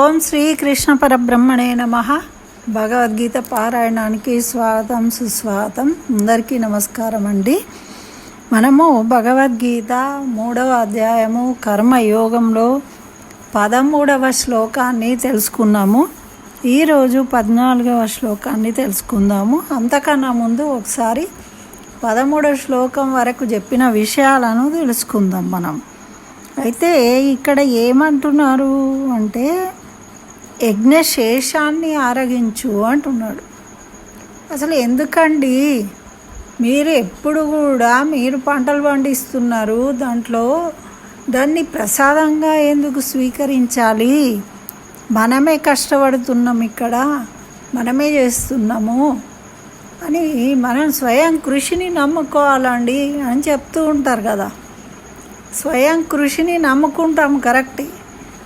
ఓం శ్రీకృష్ణ పరబ్రహ్మణే నమ. భగవద్గీత పారాయణానికి స్వాగతం సుస్వాగతం. అందరికీ నమస్కారం అండి. మనము భగవద్గీత మూడవ అధ్యాయము కర్మయోగంలో పదమూడవ శ్లోకాన్ని తెలుసుకున్నాము. ఈరోజు పద్నాలుగవ శ్లోకాన్ని తెలుసుకుందాము. అంతకన్నా ముందు ఒకసారి పదమూడవ శ్లోకం వరకు చెప్పిన విషయాలను తెలుసుకుందాం మనం. అయితే ఇక్కడ ఏమంటున్నారు అంటే యజ్ఞశేషాన్ని ఆరగించు అంటున్నాడు. అసలు ఎందుకండి? మీరు ఎప్పుడు కూడా మీరు పంటలు పండిస్తున్నారు దాంట్లో. దాన్ని ప్రసాదంగా ఎందుకు స్వీకరించాలి? మనమే కష్టపడుతున్నాం ఇక్కడ. మనమే చేస్తున్నాము అని మనం స్వయం కృషిని నమ్ముకోవాలండి అని చెప్తూ ఉంటారు కదా. స్వయం కృషిని నమ్ముకుంటాం కరెక్టే.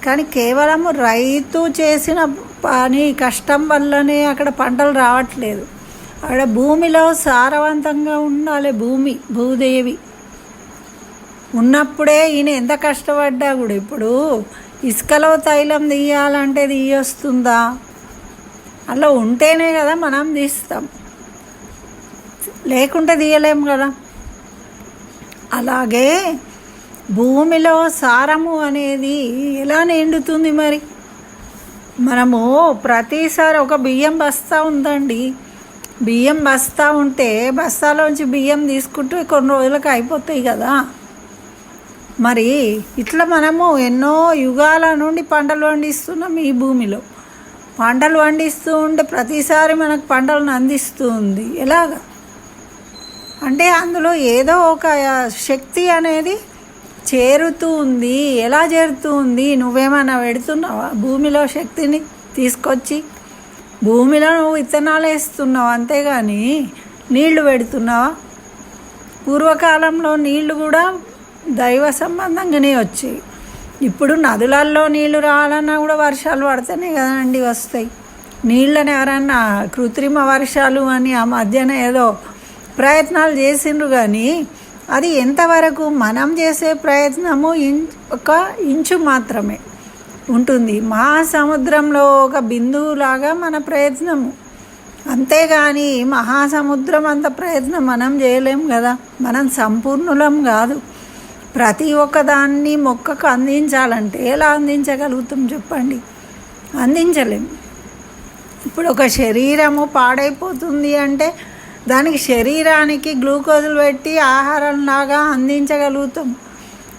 కానీ కేవలం రైతు చేసిన పని కష్టం వల్లనే అక్కడ పంటలు రావట్లేదు. అక్కడ భూమిలో సారవంతంగా ఉండాలి భూమి భూదేవి. ఉన్నప్పుడే ఈయన ఎంత కష్టపడ్డా కూడా ఇప్పుడు ఇసుకలో తైలం తీయాలంటే తీయొస్తుందా? అలా ఉంటేనే కదా మనం తీస్తాం. లేకుంటే తీయలేము కదా. అలాగే భూమిలో సారము అనేది ఎలా నిండుతుంది మరి. మనము ప్రతిసారి ఒక బియ్యం బస్తా ఉందండి. బియ్యం బస్తా ఉంటే బస్తాలోంచి బియ్యం తీసుకుంటూ కొన్ని రోజులకు అయిపోతాయి కదా. మరి ఇట్లా మనము ఎన్నో యుగాల నుండి పంటలు పండిస్తున్నాం ఈ భూమిలో. పంటలు పండిస్తూ ఉంటే ప్రతిసారి మనకు పంటలను అందిస్తుంది. ఎలాగ ఎలాగా? అంటే అందులో ఏదో ఒక శక్తి అనేది చేరుతూ ఉంది. ఎలా చేరుతూ ఉంది? నువ్వేమైనా పెడుతున్నావా? భూమిలో శక్తిని తీసుకొచ్చి భూమిలో నువ్వు విత్తనాలు వేస్తున్నావు అంతేగాని నీళ్ళు పెడుతున్నావా? పూర్వకాలంలో నీళ్ళు కూడా దైవ సంబంధంగానే వచ్చాయి ఇప్పుడు నదులల్లో నీళ్ళు రావాలన్నా కూడా వర్షాలు పడితేనే కదండి వస్తాయి. నీళ్ళని ఎవరన్నా కృత్రిమ వర్షాలు అని ఆ మధ్యన ఏదో ప్రయత్నాలు చేసిండ్రు కానీ అది ఎంతవరకు మనం చేసే ప్రయత్నము ఇం ఒక ఇంచు మాత్రమే. ఉంటుంది. మహాసముద్రంలో ఒక బిందువులాగా మన ప్రయత్నము. అంతేగాని మహాసముద్రం అంత ప్రయత్నం మనం చేయలేం కదా. మనం సంపూర్ణులం కాదు. ప్రతి ఒక్కదాన్ని మొక్కకు అందించాలంటే ఎలా అందించగలుగుతాం చెప్పండి? అందించలేం. ఇప్పుడు ఒక శరీరము పాడైపోతుంది అంటే దానికి శరీరానికి గ్లూకోజులు పెట్టి ఆహారంలాగా అందించగలుగుతాం.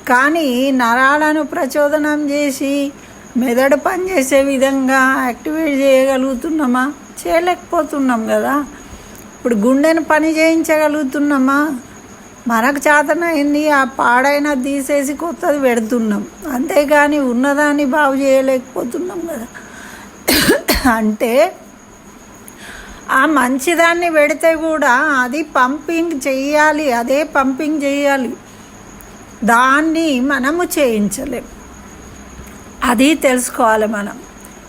కానీ నరాలను ప్రచోదనం చేసి మెదడు పనిచేసే విధంగా యాక్టివేట్ చేయగలుగుతున్నామా? చేయలేకపోతున్నాం కదా. ఇప్పుడు గుండెను పని చేయించగలుగుతున్నామా? మనకు చేతనైంది ఆ పాడైన తీసేసి కొత్తది పెడుతున్నాం. అంతేగాని ఉన్నదాన్ని బాగు చేయలేకపోతున్నాం కదా. అంటే ఆ మంచిదాన్ని పెడితే కూడా అది పంపింగ్ చేయాలి అదే పంపింగ్ చేయాలి దాన్ని మనము చేయించలేం. అది తెలుసుకోవాలి మనం.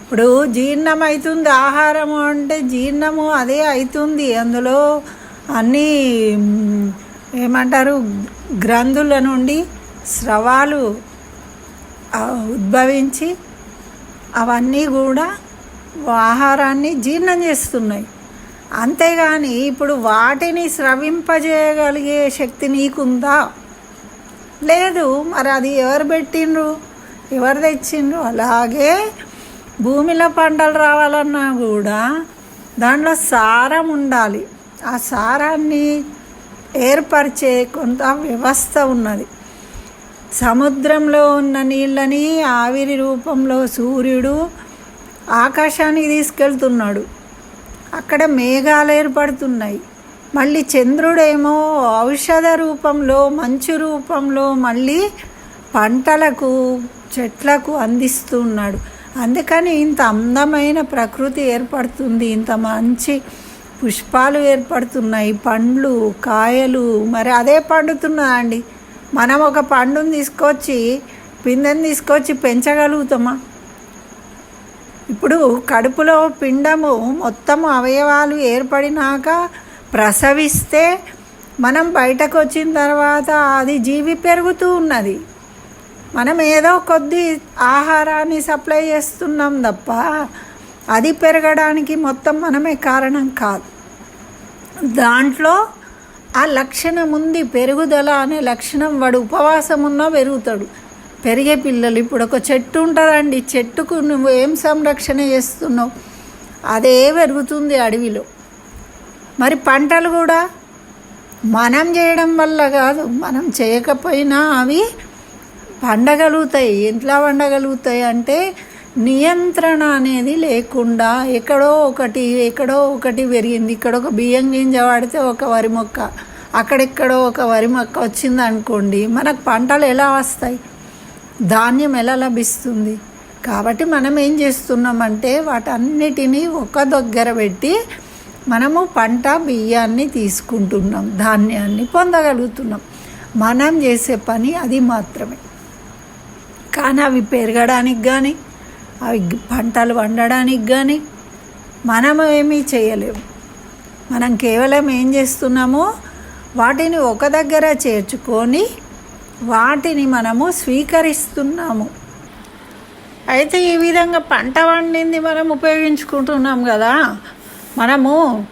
ఇప్పుడు జీర్ణం అవుతుంది ఆహారము అంటే జీర్ణము అదే అవుతుంది అందులో అన్నీ ఏమంటారు గ్రంథుల నుండి స్రవాలు ఉద్భవించి అవన్నీ కూడా ఆహారాన్ని జీర్ణం చేస్తున్నాయి. అంతేగాని ఇప్పుడు వాటిని స్రవింపజేయగలిగే శక్తి నీకుందా? లేదు. మరి అది ఎవరు పెట్టిండ్రు? ఎవరు తెచ్చిండ్రు? అలాగే భూమిలో పంటలు రావాలన్నా కూడా దాంట్లో సారం ఉండాలి. ఆ సారాన్ని ఏర్పరిచే కొంత వ్యవస్థ ఉన్నది. సముద్రంలో ఉన్న నీళ్ళని ఆవిరి రూపంలో సూర్యుడు ఆకాశానికి తీసుకెళ్తున్నాడు. అక్కడ మేఘాలు ఏర్పడుతున్నాయి మళ్ళీ చంద్రుడేమో ఔషధ రూపంలో మంచు రూపంలో మళ్ళీ పంటలకు చెట్లకు అందిస్తున్నాడు అందుకని ఇంత అందమైన ప్రకృతి ఏర్పడుతుంది. ఇంత మంచి పుష్పాలు ఏర్పడుతున్నాయి. పండ్లు కాయలు మరి అదే పండుతున్నదండి. మనం ఒక పండుని తీసుకొచ్చి పిందెని తీసుకొచ్చి పెంచగలుగుతామా? ఇప్పుడు కడుపులో పిండము మొత్తం అవయవాలు ఏర్పడినాక ప్రసవిస్తే మనం బయటకు వచ్చిన తర్వాత అది జీవి పెరుగుతూ ఉన్నది. మనం ఏదో కొద్ది ఆహారాన్ని సప్లై చేస్తున్నాం తప్ప అది పెరగడానికి మొత్తం మనమే కారణం కాదు. దాంట్లో ఆ లక్షణం ఉంది పెరుగుదల అనే లక్షణం వాడు ఉపవాసం ఉన్నా పెరుగుతాడు. పెరిగే పిల్లలు ఇప్పుడు ఒక చెట్టు ఉంటుందండి. చెట్టుకు నువ్వు ఏం సంరక్షణ చేస్తున్నావు? అదే పెరుగుతుంది అడవిలో. మరి పంటలు కూడా మనం చేయడం వల్ల కాదు మనం చేయకపోయినా అవి పండగలుగుతాయి. ఎట్లా పండగలుగుతాయి అంటే నియంత్రణ అనేది లేకుండా ఎక్కడో ఒకటి ఎక్కడో ఒకటి పెరిగింది. ఇక్కడ ఒక బియ్యం గింజ వాడితే ఒక వరి మొక్క అక్కడెక్కడో ఒక వరి మొక్క వచ్చింది అనుకోండి మనకు పంటలు ఎలా వస్తాయి? ధాన్యం ఎలా లభిస్తుంది? కాబట్టి మనం ఏం చేస్తున్నామంటే వాటన్నిటినీ ఒక దగ్గర పెట్టి మనము పంట బియ్యాన్ని తీసుకుంటున్నాం ధాన్యాన్ని పొందగలుగుతున్నాం. మనం చేసే పని అది మాత్రమే. కానీ అవి పెరగడానికి కానీ అవి పంటలు వండడానికి కానీ మనం ఏమీ చేయలేము. మనం కేవలం ఏం చేస్తున్నామో వాటిని ఒక దగ్గర చేర్చుకొని వాటిని మనము స్వీకరిస్తున్నాము. అయితే ఈ విధంగా పంట వండింది మనం ఉపయోగించుకుంటున్నాం కదా. మనము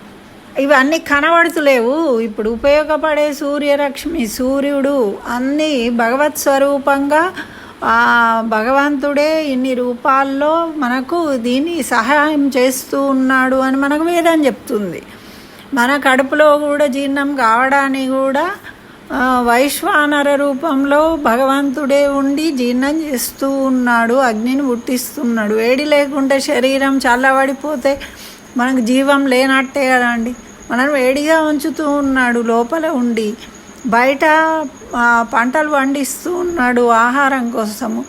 ఇవన్నీ కనబడుతులేవు. ఇప్పుడు ఉపయోగపడే సూర్యరశ్మి సూర్యుడు అన్నీ భగవత్ స్వరూపంగా భగవంతుడే ఇన్ని రూపాల్లో మనకు దీన్ని సహాయం చేస్తూ ఉన్నాడు అని మనకు వేదం చెప్తుంది. మన కడుపులో కూడా జీర్ణం కావడానికి కూడా వైశ్వానర రూపంలో భగవంతుడే ఉండి జీర్ణం చేస్తూ ఉన్నాడు అగ్నిని పుట్టిస్తున్నాడు. వేడి లేకుంటే శరీరం చల్లబడిపోతే మనకు జీవం లేనట్టే కదండి మనం వేడిగా ఉంచుతూ ఉన్నాడు లోపల ఉండి బయట పంటలు పండిస్తూ ఉన్నాడు ఆహారం కోసము.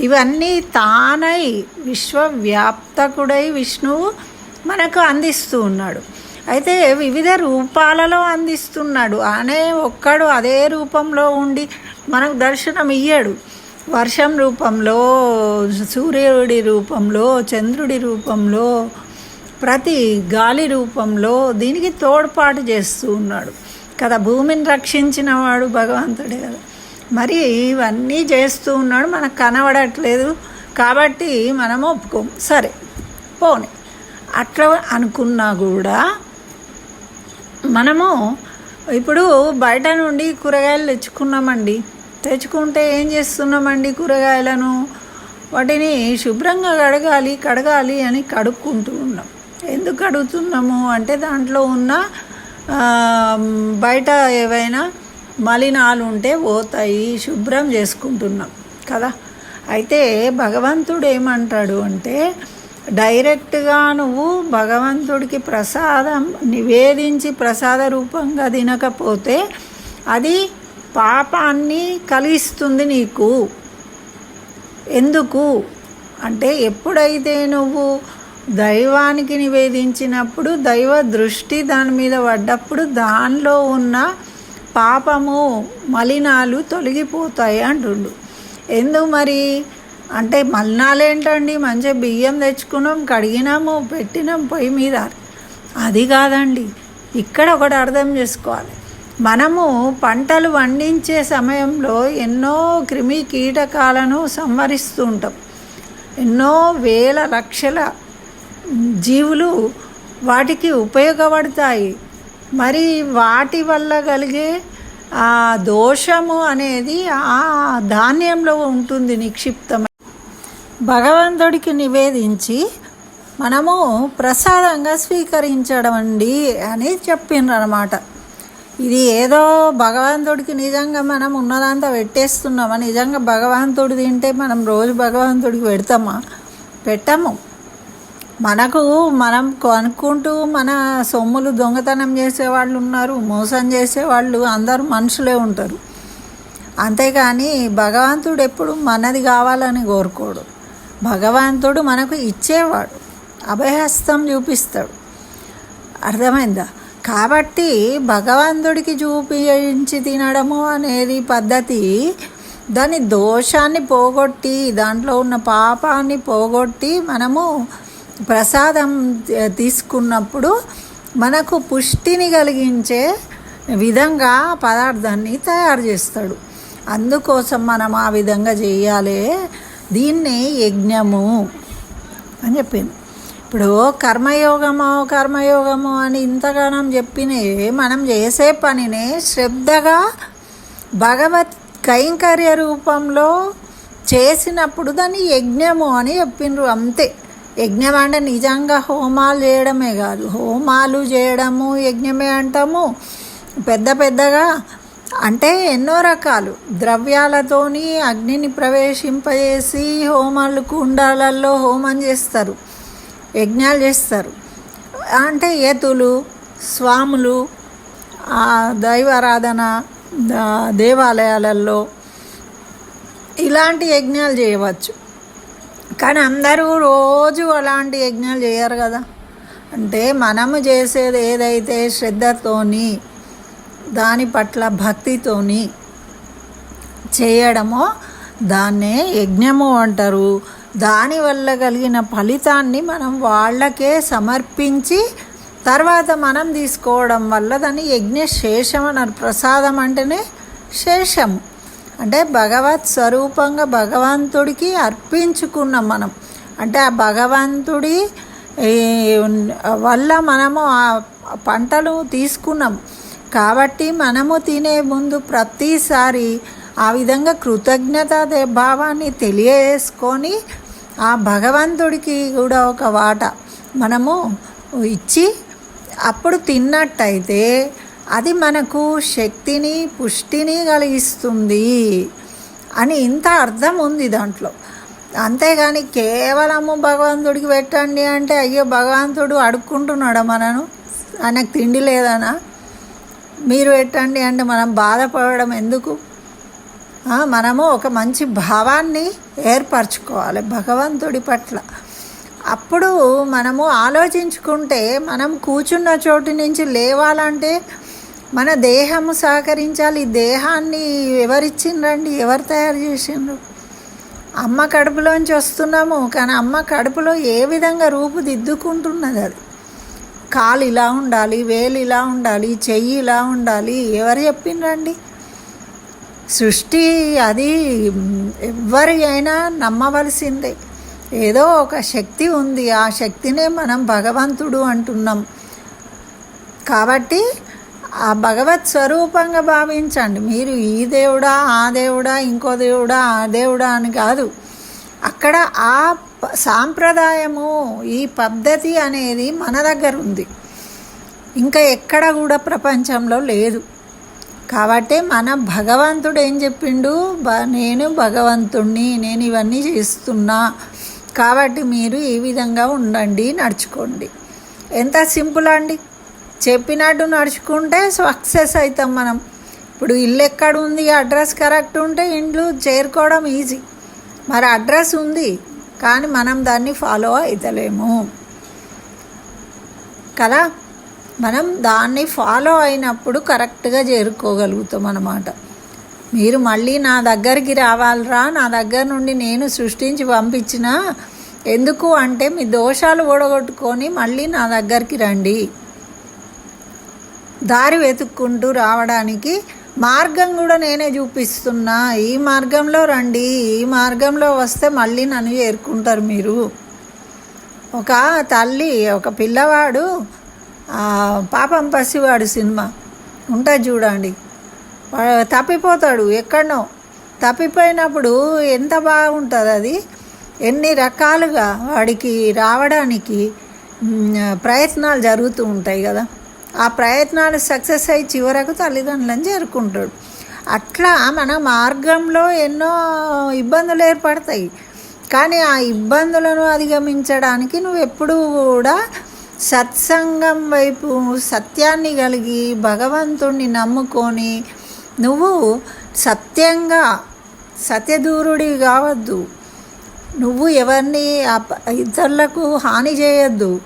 ఇవన్నీ తానై విశ్వవ్యాప్తకుడై విష్ణువు మనకు అందిస్తూ ఉన్నాడు. అయితే వివిధ రూపాలలో అందిస్తున్నాడు. అనే ఒక్కడు అదే రూపంలో ఉండి మనకు దర్శనం ఇయ్యాడు. వర్షం రూపంలో సూర్యుడి రూపంలో చంద్రుడి రూపంలో ప్రతి గాలి రూపంలో దీనికి తోడ్పాటు చేస్తూ ఉన్నాడు. కదా భూమిని రక్షించిన వాడు భగవంతుడే కదా. మరి ఇవన్నీ చేస్తూ ఉన్నాడు మనకు కనబడట్లేదు కాబట్టి మనం ఒప్పుకోం. సరే పోనీ. అట్లా అనుకున్నా కూడా మనము ఇప్పుడు బయట నుండి కూరగాయలు తెచ్చుకున్నామండి. తెచ్చుకుంటే ఏం చేస్తున్నామండి కూరగాయలను? వాటిని శుభ్రంగా కడగాలి కడగాలి అని కడుక్కుంటూ ఉన్నాం. ఎందుకు కడుగుతున్నాము? అంటే దాంట్లో ఉన్న బయట ఏవైనా మలినాలు ఉంటే పోతాయి శుభ్రం చేసుకుంటున్నాం కదా. అయితే భగవంతుడు ఏమంటాడు అంటే డైరెక్ట్గా నువ్వు భగవంతుడికి ప్రసాదం నివేదించి ప్రసాద రూపంగా తినకపోతే అది పాపాన్ని కలిగిస్తుంది నీకు. ఎందుకు? అంటే ఎప్పుడైతే నువ్వు దైవానికి నివేదించినప్పుడు దైవ దృష్టి దాని మీద పడ్డప్పుడు దానిలో ఉన్న పాపము మలినాలు తొలగిపోతాయి అంటుండు. ఎందుకు మరి? అంటే మలినాలు ఏంటండి మంచిగా బియ్యం తెచ్చుకున్నాం కడిగినాము పెట్టినాం పొయ్యి మీద. అది కాదండి. ఇక్కడ ఒకటి అర్థం చేసుకోవాలి. మనము పంటలు పండించే సమయంలో ఎన్నో క్రిమి కీటకాలను సంహరిస్తూ ఉంటాం. ఎన్నో వేల లక్షల జీవులు వాటికి ఉపయోగపడతాయి. మరి వాటి వల్ల కలిగే ఆ దోషము అనేది ఆ ధాన్యంలో ఉంటుంది నిక్షిప్తమై భగవంతుడికి నివేదించి మనము ప్రసాదంగా స్వీకరించడం అండి అని చెప్పిండ్రు అనమాట ఇది ఏదో భగవంతుడికి నిజంగా మనం ఉన్నదంతా పెట్టేస్తున్నామా? నిజంగా భగవంతుడు తింటే మనం రోజు భగవంతుడికి పెడతామా? పెట్టము. మనకు మనం కొనుక్కుంటూ మన సొమ్ములు దొంగతనం చేసేవాళ్ళు ఉన్నారు మోసం చేసేవాళ్ళు అందరూ మనుషులే ఉంటారు. అంతేకాని భగవంతుడు ఎప్పుడు మనది కావాలని కోరుకోడు. భగవంతుడు మనకు ఇచ్చేవాడు. అభయహస్తం చూపిస్తాడు. అర్థమైందా? కాబట్టి భగవంతుడికి చూపించి తినడము అనేది పద్ధతి దాని దోషాన్ని పోగొట్టి దాంట్లో ఉన్న పాపాన్ని పోగొట్టి మనము ప్రసాదం తీసుకున్నప్పుడు మనకు పుష్టిని కలిగించే విధంగా పదార్థాన్ని తయారు చేస్తాడు. అందుకోసం మనం ఆ విధంగా చేయాలి దీన్నే యజ్ఞము అని చెప్పింది. ఇప్పుడు కర్మయోగము కర్మయోగము అని ఇంతగానం చెప్పినే మనం చేసే పనినే శ్రద్ధగా భగవత్ కైంకర్య రూపంలో చేసినప్పుడు దాన్ని యజ్ఞము అని చెప్పిండ్రు అంతే. యజ్ఞం అంటే నిజంగా హోమాలు చేయడమే కాదు. హోమాలు చేయడము యజ్ఞమే అంటాము. పెద్ద పెద్దగా అంటే ఎన్నో రకాలు. ద్రవ్యాలతోని అగ్నిని ప్రవేశింపజేసి హోమాలు కుండాలలో హోమం చేస్తారు యజ్ఞాలు చేస్తారు. అంటే ఏతులు స్వాములు దైవారాధన దేవాలయాలలో ఇలాంటి యజ్ఞాలు చేయవచ్చు. కానీ అందరూ రోజు అలాంటి యజ్ఞాలు చేయరు కదా. అంటే మనము చేసేది ఏదైతే శ్రద్ధతోని దాని పట్ల భక్తితోని చేయడమో దాన్నే యజ్ఞము అంటారు. దానివల్ల కలిగిన ఫలితాన్ని మనం వాళ్ళకే సమర్పించి తర్వాత మనం తీసుకోవడం వల్ల దాన్ని యజ్ఞ శేషం అన్నారు. ప్రసాదం అంటేనే శేషం. అంటే భగవత్ స్వరూపంగా భగవంతుడికి అర్పించుకున్నాం మనం. అంటే ఆ భగవంతుడి వల్ల మనము ఆ పంటలు తీసుకున్నాం. కాబట్టి మనము తినే ముందు ప్రతిసారి ఆ విధంగా కృతజ్ఞత భావాన్ని తెలియజేసుకొని ఆ భగవంతుడికి కూడా ఒక వాట మనము ఇచ్చి అప్పుడు తిన్నట్టయితే అది మనకు శక్తిని పుష్టిని కలిగిస్తుంది అని ఇంత అర్థం ఉంది దాంట్లో. అంతేగాని కేవలము భగవంతుడికి పెట్టండి అంటే అయ్యో భగవంతుడు అడుక్కుంటున్నాడా మనను? ఆయనకు తిండి లేదనా? మీరు పెట్టండి అంటే మనం బాధపడడం ఎందుకు? మనము ఒక మంచి భావాన్ని ఏర్పరచుకోవాలి భగవంతుడి పట్ల. అప్పుడు మనము ఆలోచించుకుంటే మనం కూర్చున్న చోటు నుంచి లేవాలంటే మన దేహము సహకరించాలి. ఈ దేహాన్ని ఎవరిచ్చిండ్రండి? ఎవరు తయారు చేసిండ్రు? అమ్మ కడుపులోంచి వస్తున్నాము కానీ అమ్మ కడుపులో ఏ విధంగా రూపుదిద్దుకుంటున్నది అది? కాలు ఇలా ఉండాలి వేలు ఇలా ఉండాలి చెయ్యి ఇలా ఉండాలి. ఎవరు చెప్పిండ్రండి? సృష్టి అది ఎవరి అయినా నమ్మవలసిందే. ఏదో ఒక శక్తి ఉంది. ఆ శక్తినే మనం భగవంతుడు అంటున్నాం. కాబట్టి ఆ భగవత్ స్వరూపంగా భావించండి. మీరు ఈ దేవుడా ఆ దేవుడా ఇంకో దేవుడా ఆ దేవుడా అని కాదు. అక్కడ ఆ సాంప్రదాయము ఈ పద్ధతి అనేది మన దగ్గర ఉంది. ఇంకా ఎక్కడ కూడా ప్రపంచంలో లేదు. కాబట్టి మన భగవంతుడు ఏం చెప్పిండు? బ నేను భగవంతుణ్ణి నేను ఇవన్నీ చేస్తున్నా. కాబట్టి మీరు ఈ విధంగా ఉండండి నడుచుకోండి. ఎంత సింపుల్ అండి. చెప్పినట్టు నడుచుకుంటే సక్సెస్ అవుతాం మనం. ఇప్పుడు ఇల్లు ఎక్కడ ఉంది? అడ్రస్ కరెక్ట్ ఉంటే ఇంట్లో చేరుకోవడం ఈజీ. మరి అడ్రస్ ఉంది. కానీ మనం దాన్ని ఫాలో అవుతలేము కదా? మనం దాన్ని ఫాలో అయినప్పుడు కరెక్ట్గా చేరుకోగలుగుతాం అన్నమాట. మీరు మళ్ళీ నా దగ్గరికి రావాలిరా? నా దగ్గర నుండి నేను సృష్టించి పంపించిన ఎందుకు అంటే మీ దోషాలు ఓడగొట్టుకొని మళ్ళీ నా దగ్గరికి రండి. దారి వెతుక్కుంటూ రావడానికి మార్గం కూడా నేనే చూపిస్తున్నా. ఈ మార్గంలో రండి. ఈ మార్గంలో వస్తే మళ్ళీ నన్ను చేరుకుంటారు మీరు. ఒక తల్లి ఒక పిల్లవాడు పాపం పసివాడు సినిమా. ఉంటుంది చూడండి. తప్పిపోతాడు ఎక్కడనో. తప్పిపోయినప్పుడు ఎంత బాగుంటుంది అది? ఎన్ని రకాలుగా వాడికి రావడానికి ప్రయత్నాలు జరుగుతూ ఉంటాయి కదా. ఆ ప్రయత్నాలు సక్సెస్ అయ్యి చివరకు తల్లిదండ్రులను చేరుకుంటాడు. అట్లా మన మార్గంలో ఎన్నో ఇబ్బందులు ఏర్పడతాయి. కానీ ఆ ఇబ్బందులను అధిగమించడానికి నువ్వు ఎప్పుడూ కూడా సత్సంగం వైపు సత్యాన్ని కలిగి భగవంతుణ్ణి నమ్ముకొని నువ్వు సత్యంగా సత్యదూరుడి కావద్దు. నువ్వు ఎవరిని ఇతరులకు హాని చేయొద్దు.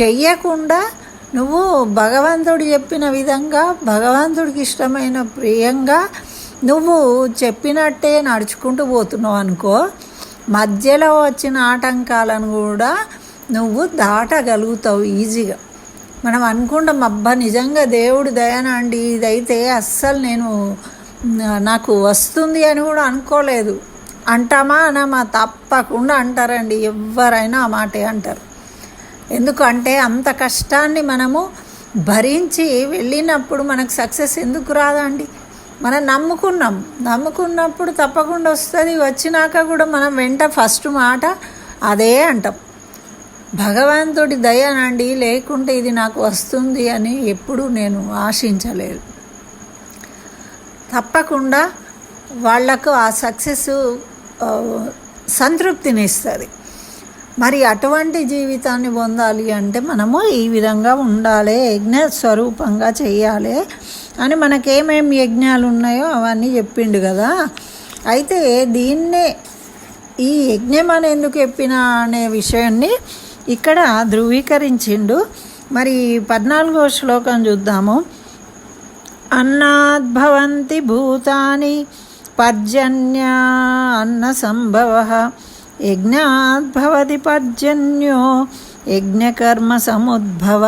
చెయ్యకుండా నువ్వు భగవంతుడు చెప్పిన విధంగా భగవంతుడికి ఇష్టమైన ప్రియంగా నువ్వు చెప్పినట్టే నడుచుకుంటూ పోతున్నావు అనుకో మధ్యలో వచ్చిన ఆటంకాలను కూడా నువ్వు దాటగలుగుతావు ఈజీగా. మనం అనుకుంటాం అబ్బా నిజంగా దేవుడు దయనండి ఇదైతే అస్సలు నేను నాకు వస్తుంది అని కూడా అనుకోలేదు. అంటామా అనమా తప్పకుండా అంటారండి ఎవరైనా ఆ మాటే అంటారు. ఎందుకంటే అంత కష్టాన్ని మనము భరించి వెళ్ళినప్పుడు మనకు సక్సెస్ ఎందుకు రాదండి? మనం నమ్ముకున్నాం. నమ్ముకున్నప్పుడు తప్పకుండా వస్తుంది. వచ్చినాక కూడా మనం వెంట ఫస్ట్ మాట అదే అంటాం. భగవంతుడి దయనండి లేకుంటే ఇది నాకు వస్తుంది అని ఎప్పుడూ నేను ఆశించలేదు. తప్పకుండా వాళ్ళకు ఆ సక్సెస్ సంతృప్తిని ఇస్తుంది మరి అటువంటి జీవితాన్ని పొందాలి అంటే మనము ఈ విధంగా ఉండాలి యజ్ఞ స్వరూపంగా చేయాలి అని మనకేమేమి యజ్ఞాలు ఉన్నాయో అవన్నీ చెప్పిండు కదా. అయితే దీన్నే ఈ యజ్ఞం అని ఎందుకు చెప్పిన అనే విషయాన్ని ఇక్కడ ధృవీకరించిండు. మరి పద్నాలుగో శ్లోకం చూద్దాము. అన్నాద్భవంతి భూతాని పర్జన్య అన్న సంభవ. యజ్ఞాద్భవతి పర్జన్యో యజ్ఞకర్మ సముద్భవ.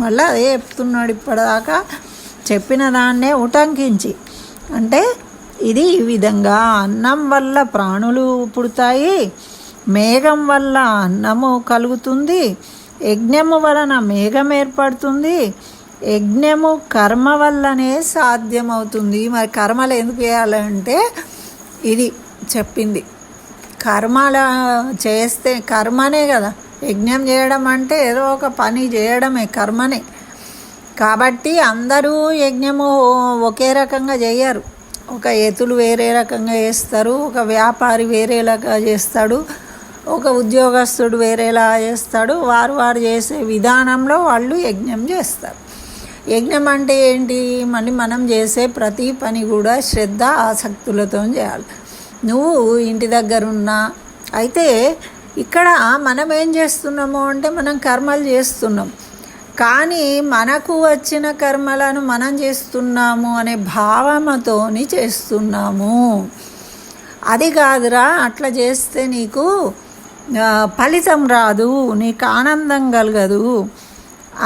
మళ్ళీ అదే చెప్తున్నాడు ఇప్పటిదాకా. చెప్పిన దాన్నే ఉటంకించి. అంటే ఇది ఈ విధంగా అన్నం వల్ల ప్రాణులు పుడతాయి మేఘం వల్ల అన్నము కలుగుతుంది యజ్ఞము వలన మేఘం ఏర్పడుతుంది యజ్ఞము కర్మ వల్లనే సాధ్యమవుతుంది. మరి కర్మలు ఎందుకు చేయాలంటే ఇది చెప్పింది. కర్మల చేస్తే కర్మనే కదా. యజ్ఞం చేయడం అంటే ఏదో ఒక పని చేయడమే కర్మనే. కాబట్టి అందరూ యజ్ఞము ఒకే రకంగా చేయరు ఒక ఎతులు వేరే రకంగా చేస్తారు ఒక వ్యాపారి వేరేలాగా చేస్తాడు ఒక ఉద్యోగస్తుడు వేరేలా చేస్తాడు. వారు వారు చేసే విధానంలో వాళ్ళు యజ్ఞం చేస్తారు. యజ్ఞం అంటే ఏంటి? మళ్ళీ మనం చేసే ప్రతి పని కూడా శ్రద్ధ ఆసక్తులతో చేయాలి. నువ్వు ఇంటి దగ్గరున్నా. అయితే ఇక్కడ మనం ఏం చేస్తున్నాము అంటే మనం కర్మలు చేస్తున్నాం. కానీ మనకు వచ్చిన కర్మలను మనం చేస్తున్నాము అనే భావమతోని చేస్తున్నాము. అది కాదురా అట్లా చేస్తే నీకు ఫలితం రాదు నీకు ఆనందం కలగదు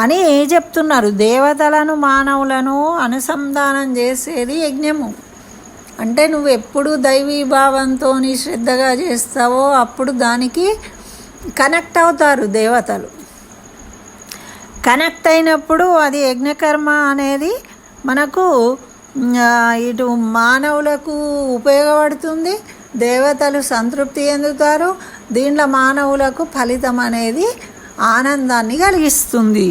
అని చెప్తున్నారు. దేవతలను మానవులను అనుసంధానం చేసేది యజ్ఞము. అంటే నువ్వు ఎప్పుడు దైవీ భావంతో శ్రద్ధగా చేస్తావో అప్పుడు దానికి కనెక్ట్ అవుతారు దేవతలు. కనెక్ట్ అయినప్పుడు అది యజ్ఞకర్మ అనేది మనకు ఇటు మానవులకు ఉపయోగపడుతుంది. దేవతలు సంతృప్తి చెందుతారు. దీంట్లో మానవులకు ఫలితం అనేది ఆనందాన్ని కలిగిస్తుంది.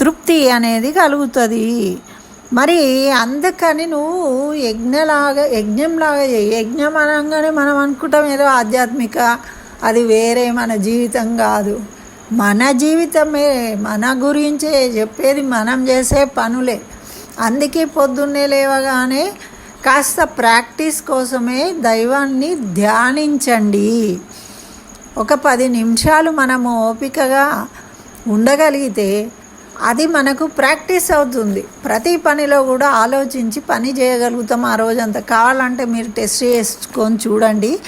తృప్తి అనేది కలుగుతుంది. మరి అందుకని నువ్వు యజ్ఞలాగా యజ్ఞంలాగా యజ్ఞం అనగానే మనం అనుకుంటాం ఏదో ఆధ్యాత్మిక అది వేరే మన జీవితం కాదు. మన జీవితమే మన గురించే చెప్పేది మనం చేసే పనులే. అందుకే పొద్దున్నే లేవగానే కాస్త ప్రాక్టీస్ కోసమే దైవాన్ని ధ్యానించండి. ఒక పది నిమిషాలు మనము ఓపికగా ఉండగలిగితే అది మనకు ప్రాక్టీస్ అవుతుంది. ప్రతి పనిలో కూడా ఆలోచించి పని చేయగలుగుతాం ఆ రోజంతా. కావాలంటే మీరు టెస్ట్ చేసుకొని చూడండి.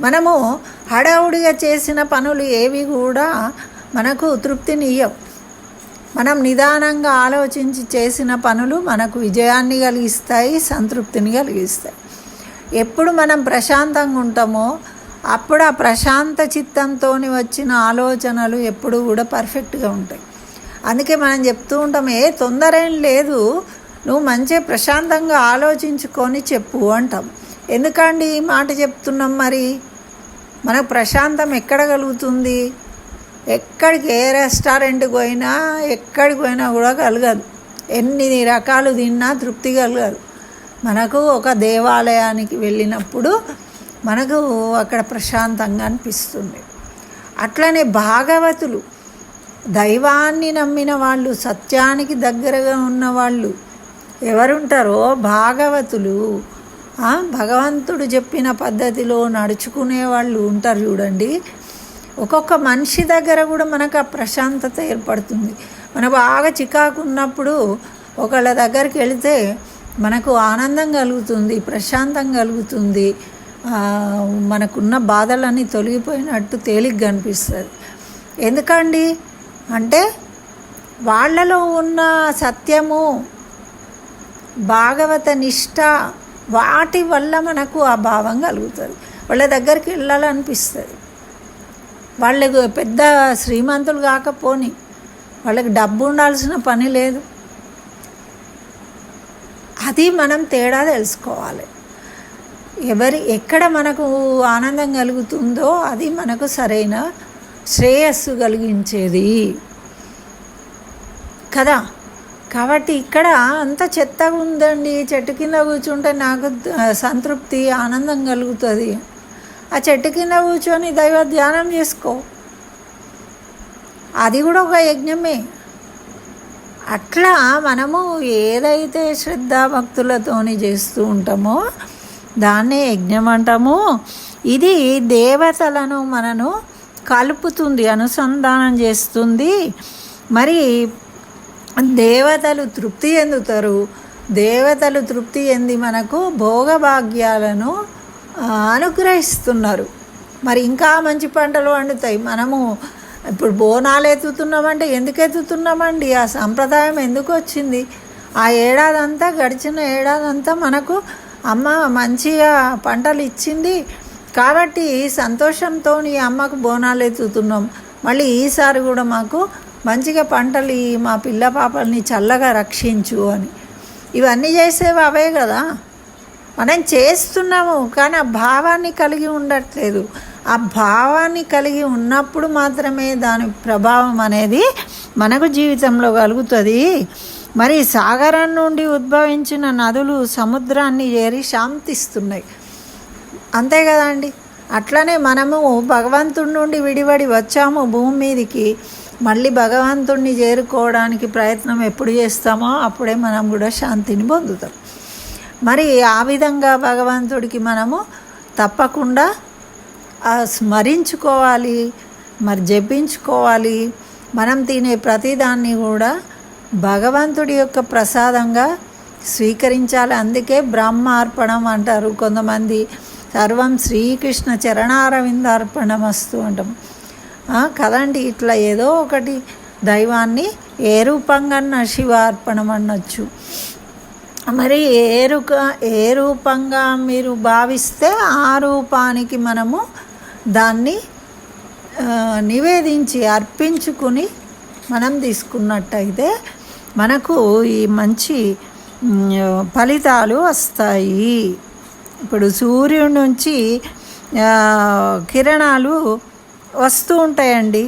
మనము హడావుడిగా చేసిన పనులు ఏవి కూడా మనకు తృప్తినియ్యవు. మనం నిదానంగా ఆలోచించి చేసిన పనులు మనకు విజయాన్ని కలిగిస్తాయి సంతృప్తిని కలిగిస్తాయి. ఎప్పుడు మనం ప్రశాంతంగా ఉంటామో అప్పుడు ఆ ప్రశాంత చిత్తంతో వచ్చిన ఆలోచనలు ఎప్పుడు కూడా పర్ఫెక్ట్గా ఉంటాయి. అందుకే మనం చెప్తూ ఉంటాం ఏ తొందర ఏం లేదు నువ్వు మంచిగా ప్రశాంతంగా ఆలోచించుకొని చెప్పు అంటాం. ఎందుకండి ఈ మాట చెప్తున్నాం మరి? మనకు ప్రశాంతం ఎక్కడ కలుగుతుంది? ఎక్కడికి ఏ రెస్టారెంట్కి పోయినా ఎక్కడికి పోయినా కూడా కలగదు. ఎన్ని రకాలు తిన్నా తృప్తి కలగదు. మనకు ఒక దేవాలయానికి వెళ్ళినప్పుడు మనకు అక్కడ ప్రశాంతంగా అనిపిస్తుంది. అట్లనే భాగవతులు దైవాన్ని నమ్మిన వాళ్ళు సత్యానికి దగ్గరగా ఉన్నవాళ్ళు ఎవరుంటారో భాగవతులు. భగవంతుడు చెప్పిన పద్ధతిలో నడుచుకునే వాళ్ళు ఉంటారు చూడండి. ఒక్కొక్క మనిషి దగ్గర కూడా మనకు ఆ ప్రశాంతత ఏర్పడుతుంది. మన బాగా చికాకు ఉన్నప్పుడు ఒకళ్ళ దగ్గరికి వెళితే మనకు ఆనందం కలుగుతుంది ప్రశాంతం కలుగుతుంది. మనకున్న బాధలన్నీ తొలగిపోయినట్టు తేలిగ్గా అనిపిస్తుంది. ఎందుకండి? అంటే వాళ్ళలో ఉన్న సత్యము భాగవత నిష్ట వాటి వల్ల మనకు ఆ భావం కలుగుతుంది. వాళ్ళ దగ్గరికి వెళ్ళాలనిపిస్తుంది. వాళ్ళకు పెద్ద శ్రీమంతులు కాకపోని వాళ్ళకి డబ్బు ఉండాల్సిన పని లేదు. అది మనం తేడా తెలుసుకోవాలి. ఎవరి ఎక్కడ మనకు ఆనందం కలుగుతుందో అది మనకు సరైన శ్రేయస్సు కలిగించేది. కదా? కాబట్టి ఇక్కడ అంత చెత్తగా ఉందండి. చెట్టు కింద కూర్చుంటే నాకు సంతృప్తి ఆనందం కలుగుతుంది. ఆ చెట్టు కింద కూర్చొని దైవ ధ్యానం చేసుకో. అది కూడా ఒక యజ్ఞమే. అట్లా మనము ఏదైతే శ్రద్ధాభక్తులతోని చేస్తూ ఉంటామో దాన్నే యజ్ఞం అంటాము. ఇది దేవతలను మనను కలుపుతుంది అనుసంధానం చేస్తుంది. మరి దేవతలు తృప్తి చెందుతారు. దేవతలు తృప్తి చెంది మనకు భోగభాగ్యాలను అనుగ్రహిస్తున్నారు. మరి ఇంకా మంచి పంటలు వండుతాయి మనము ఇప్పుడు బోనాలు ఎత్తుతున్నామంటే ఎందుకు ఎత్తుతున్నామండి? ఆ సంప్రదాయం ఎందుకు వచ్చింది? ఆ ఏడాదంతా గడిచిన ఏడాదంతా మనకు అమ్మ మంచిగా పంటలు ఇచ్చింది. కాబట్టి సంతోషంతో నీ అమ్మకు బోనాలు ఎత్తుతున్నాం మళ్ళీ ఈసారి కూడా మాకు మంచిగా పంటలు మా పిల్ల పాపల్ని చల్లగా రక్షించు అని. ఇవన్నీ చేసేవి అవే కదా. మనం చేస్తున్నాము కానీ ఆ భావాన్ని కలిగి ఉండట్లేదు. ఆ భావాన్ని కలిగి ఉన్నప్పుడు మాత్రమే దాని ప్రభావం అనేది మనకు జీవితంలో కలుగుతుంది. మరి సాగరం నుండి ఉద్భవించిన నదులు సముద్రాన్ని చేరి శాంతిస్తున్నాయి. అంతే కదండి అట్లనే మనము భగవంతుడి నుండి విడివడి వచ్చాము భూమి మీదకి మళ్ళీ భగవంతుడిని చేరుకోవడానికి ప్రయత్నం ఎప్పుడు చేస్తామో అప్పుడే మనం కూడా శాంతిని పొందుతాం. మరి ఆ విధంగా భగవంతుడికి మనము తప్పకుండా స్మరించుకోవాలి మరి జపించుకోవాలి. మనం తినే ప్రతిదాన్ని కూడా భగవంతుడి యొక్క ప్రసాదంగా స్వీకరించాలి. అందుకే బ్రహ్మార్పణం అంటారు కొంతమంది. సర్వం శ్రీకృష్ణ చరణారవిందార్పణమస్తు అంటాం. కదండి ఇట్లా ఏదో ఒకటి దైవాన్ని ఏ రూపంగా శివార్పణం అనొచ్చు మరి ఏ రూక ఏ రూపంగా మీరు భావిస్తే ఆ రూపానికి మనము దాన్ని నివేదించి అర్పించుకుని మనం తీసుకున్నట్టయితే మనకు ఈ మంచి ఫలితాలు వస్తాయి. ఇప్పుడు సూర్యుడి నుంచి కిరణాలు వస్తూ ఉంటాయండి.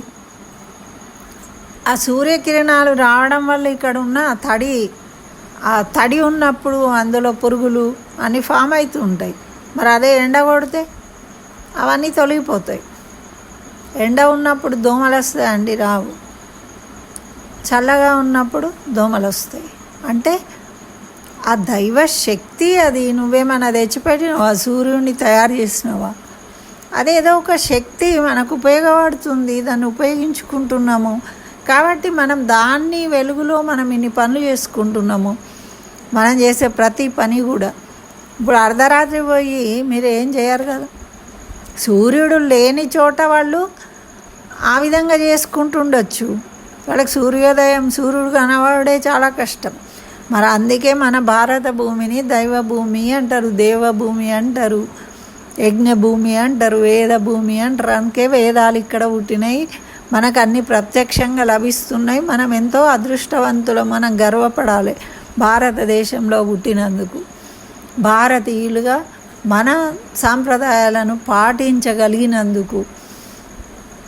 ఆ సూర్యకిరణాలు రావడం వల్ల ఇక్కడ ఉన్న తడి ఆ తడి ఉన్నప్పుడు అందులో పురుగులు అన్నీ ఫామ్ అవుతూ ఉంటాయి. మరి అదే ఎండ కొడితే అవన్నీ తొలగిపోతాయి. ఎండ ఉన్నప్పుడు దోమలు వస్తాయండి రావు. చల్లగా ఉన్నప్పుడు దోమలు వస్తాయి. అంటే ఆ దైవ శక్తి అది. నువ్వేమన్నా తెచ్చిపెట్టినవా? సూర్యుడిని తయారు చేసినవా? అదేదో ఒక శక్తి మనకు ఉపయోగపడుతుంది. దాన్ని ఉపయోగించుకుంటున్నాము. కాబట్టి మనం దాన్ని వెలుగులో మనం ఇన్ని పనులు చేసుకుంటున్నాము. మనం చేసే ప్రతి పని కూడా. ఇప్పుడు అర్ధరాత్రి పోయి మీరు ఏం చేయరు కదా? సూర్యుడు లేని చోట వాళ్ళు ఆ విధంగా చేసుకుంటుండొచ్చు. వాళ్ళకి సూర్యోదయం సూర్యుడు కనబడే చాలా కష్టం. మరి అందుకే మన భారత భూమిని దైవ భూమి అంటారు దేవభూమి అంటారు యజ్ఞభూమి అంటారు వేద భూమి అంటారు. అందుకే వేదాలు ఇక్కడ పుట్టినాయి. మనకు అన్ని ప్రత్యక్షంగా లభిస్తున్నాయి. మనం ఎంతో అదృష్టవంతులు మనం గర్వపడాలి భారతదేశంలో పుట్టినందుకు. భారతీయులుగా మన సాంప్రదాయాలను పాటించగలిగినందుకు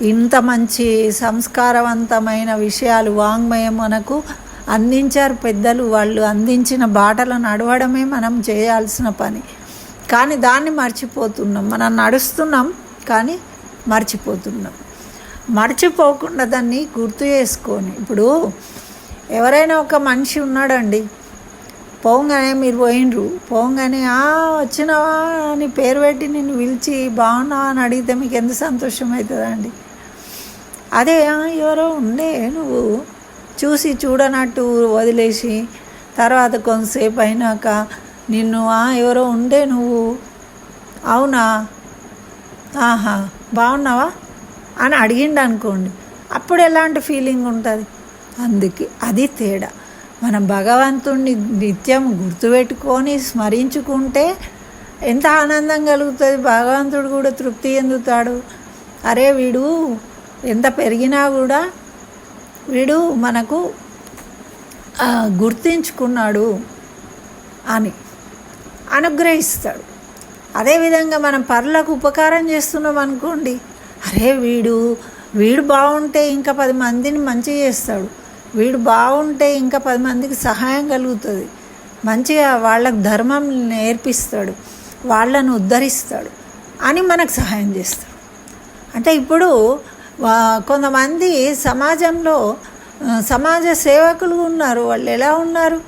ఇంత మంచి సంస్కారవంతమైన విషయాలు వాంగ్మయం మనకు అందించారు పెద్దలు వాళ్ళు అందించిన బాటలు నడవడమే మనం చేయాల్సిన పని. కానీ దాన్ని మర్చిపోతున్నాం. మనం నడుస్తున్నాం కానీ మర్చిపోతున్నాం. మర్చిపోకుండా దాన్ని గుర్తు చేసుకొని ఇప్పుడు ఎవరైనా ఒక మనిషి ఉన్నాడండి పోగానే మీరు పోయినరు పోగానే వచ్చినావా అని పేరు పెట్టి నిన్ను పిలిచి బాగున్నావా అని అడిగితే మీకు ఎంత సంతోషం అవుతుందండి? అదే ఎవరో ఉండే నువ్వు చూసి చూడనట్టు వదిలేసి తర్వాత కొంతసేపు అయినాక నిన్ను ఎవరో ఉండే నువ్వు. అవునా? ఆహా బాగున్నావా? అని అడిగిండు అనుకోండి. అప్పుడు ఎలాంటి ఫీలింగ్ ఉంటుంది? అందుకే అది తేడా. మనం భగవంతుణ్ణి నిత్యం గుర్తుపెట్టుకొని స్మరించుకుంటే ఎంత ఆనందం కలుగుతుంది. భగవంతుడు కూడా తృప్తి చెందుతాడు. అరే వీడు ఎంత పెరిగినా కూడా వీడు మనకు గుర్తించుకున్నాడు అని అనుగ్రహిస్తాడు. అదేవిధంగా మనం పరులకు ఉపకారం చేస్తున్నాం అనుకోండి అరే వీడు వీడు బాగుంటే ఇంకా పది మందిని మంచి చేస్తాడు. వీడు బాగుంటే ఇంకా పది మందికి సహాయం కలుగుతుంది. మంచిగా వాళ్ళకు ధర్మం నేర్పిస్తాడు వాళ్ళను ఉద్ధరిస్తాడు అని మనకు సహాయం చేస్తాడు. అంటే ఇప్పుడు కొంతమంది సమాజంలో సమాజ సేవకులు ఉన్నారు. వాళ్ళు ఎలా ఉన్నారు?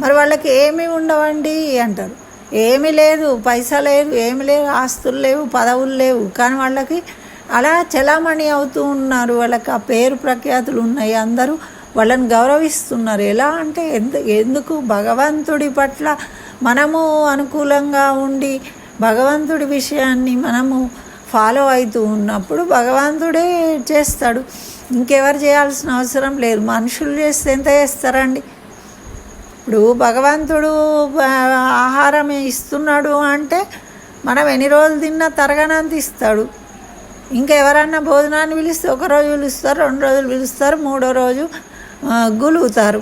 మరి వాళ్ళకి ఏమీ ఉండవండి అంటారు. ఏమీ లేదు పైసా లేదు ఏమి లేవు ఆస్తులు లేవు పదవులు లేవు. కానీ వాళ్ళకి అలా చలామణి అవుతూ ఉన్నారు. వాళ్ళకి ఆ పేరు ప్రఖ్యాతులు ఉన్నాయి. అందరూ వాళ్ళని గౌరవిస్తున్నారు. ఎలా అంటే ఎందు ఎందుకు భగవంతుడి పట్ల మనము అనుకూలంగా ఉండి భగవంతుడి విషయాన్ని మనము ఫాలో అవుతూ ఉన్నప్పుడు భగవంతుడే చేస్తాడు. ఇంకెవరు చేయాల్సిన అవసరం లేదు. మనుషులు చేస్తే ఎంత చేస్తారండి? ఇప్పుడు భగవంతుడు ఆహారం ఇస్తున్నాడు అంటే మనం ఎన్ని రోజులు తిన్నా తరగనంత ఇస్తాడు. ఇంకా ఎవరన్నా భోజనాన్ని పిలిస్తే ఒక రోజు పిలుస్తారు రెండు రోజులు పిలుస్తారు మూడో రోజు గులుగుతారు.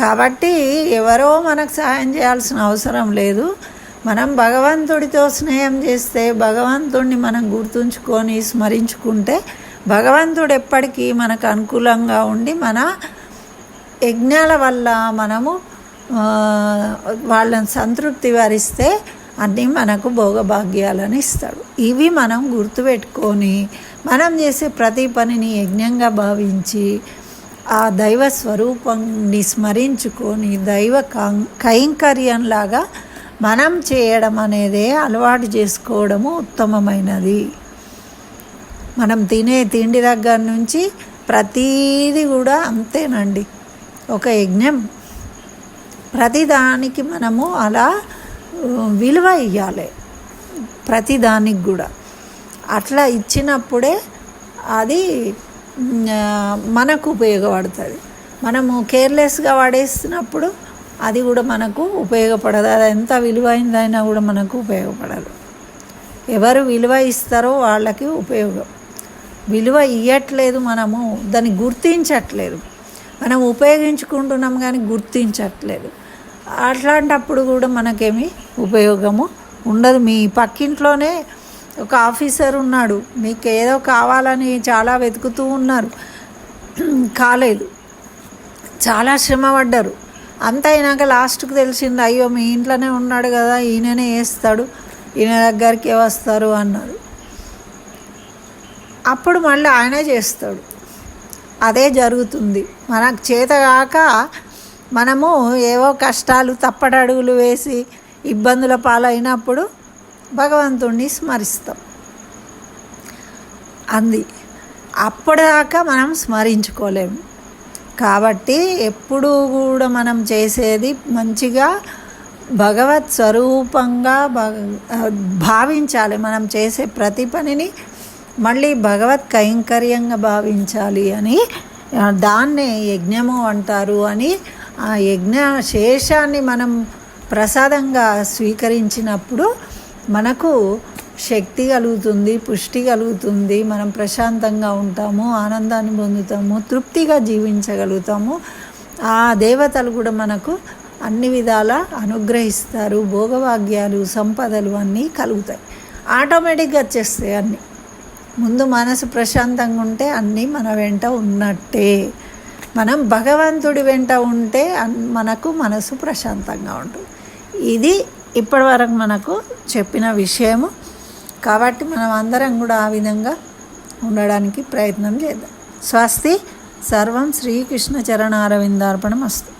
కాబట్టి ఎవరో మనకు సహాయం చేయాల్సిన అవసరం లేదు. మనం భగవంతుడితో స్నేహం చేస్తే భగవంతుడిని మనం గుర్తుంచుకొని స్మరించుకుంటే భగవంతుడు ఎప్పటికీ మనకు అనుకూలంగా ఉండి మన యజ్ఞాల వల్ల మనము వాళ్ళని సంతృప్తి వరిస్తే అన్నీ మనకు భోగభాగ్యాలను ఇస్తాడు. ఇవి మనం గుర్తుపెట్టుకొని మనం చేసే ప్రతి పనిని యజ్ఞంగా భావించి ఆ దైవ స్వరూపాన్ని స్మరించుకొని దైవ కం- కైంకర్యంలాగా మనం చేయడం అనేదే అలవాటు చేసుకోవడము ఉత్తమమైనది. మనం తినే తిండి దగ్గర నుంచి ప్రతీది కూడా అంతేనండి. ఒక యజ్ఞం. ప్రతిదానికి మనము అలా విలువ ఇవ్వాలి ప్రతిదానికి కూడా. అట్లా ఇచ్చినప్పుడే అది మనకు ఉపయోగపడుతుంది. మనము కేర్లెస్గా వాడేసినప్పుడు అది కూడా మనకు ఉపయోగపడదు. అది ఎంత విలువైనదైనా కూడా మనకు ఉపయోగపడదు. ఎవరు విలువ ఇస్తారో వాళ్ళకి ఉపయోగం. విలువ ఇవ్వట్లేదు మనము దాన్ని గుర్తించట్లేదు. మనం ఉపయోగించుకుంటున్నాం కానీ గుర్తించట్లేదు. అట్లాంటప్పుడు కూడా మనకేమి ఉపయోగము ఉండదు. మీ పక్కింట్లోనే ఒక ఆఫీసర్ ఉన్నాడు. మీకు ఏదో కావాలని చాలా వెతుకుతూ ఉన్నారు. కాలేదు. చాలా శ్రమ పడ్డారు అంత అయినాక లాస్ట్కి తెలిసింది అయ్యో మీ ఇంట్లోనే ఉన్నాడు కదా ఈయననే వేస్తాడు ఈయన దగ్గరికే వస్తారు అన్నారు. అప్పుడు మళ్ళీ ఆయనే చేస్తాడు. అదే జరుగుతుంది. మనకు చేతగాక మనము ఏవో కష్టాలు తప్పటడుగులు వేసి ఇబ్బందుల పాలైనప్పుడు భగవంతుణ్ణి స్మరిస్తాం. అంది. అప్పటిదాకా మనం స్మరించుకోలేము కాబట్టి ఎప్పుడూ కూడా మనం చేసేది మంచిగా భగవత్ స్వరూపంగా భగ భావించాలి. మనం చేసే ప్రతి పనిని మళ్ళీ భగవత్ కైంకర్యంగా భావించాలి అని దాన్నే యజ్ఞము అంటారు అని ఆ యజ్ఞ శేషాన్ని మనం ప్రసాదంగా స్వీకరించినప్పుడు మనకు శక్తి కలుగుతుంది పుష్టి కలుగుతుంది మనం ప్రశాంతంగా ఉంటాము ఆనందాన్ని పొందుతాము తృప్తిగా జీవించగలుగుతాము. ఆ దేవతలు కూడా మనకు అన్ని విధాల అనుగ్రహిస్తారు. భోగభాగ్యాలు సంపదలు అన్నీ కలుగుతాయి. ఆటోమేటిక్గా వచ్చేస్తాయి అన్నీ. ముందు మనసు ప్రశాంతంగా ఉంటే అన్నీ మన వెంట ఉన్నట్టే. మనం భగవంతుడి వెంట ఉంటే అన్- మనకు మనసు ప్రశాంతంగా ఉంటుంది. ఇది ఇప్పటివరకు మనకు చెప్పిన విషయము. కాబట్టి మనం అందరం కూడా ఆ విధంగా ఉండడానికి ప్రయత్నం చేద్దాం. స్వస్తి సర్వం శ్రీకృష్ణ చరణారవిందార్పణం అస్తు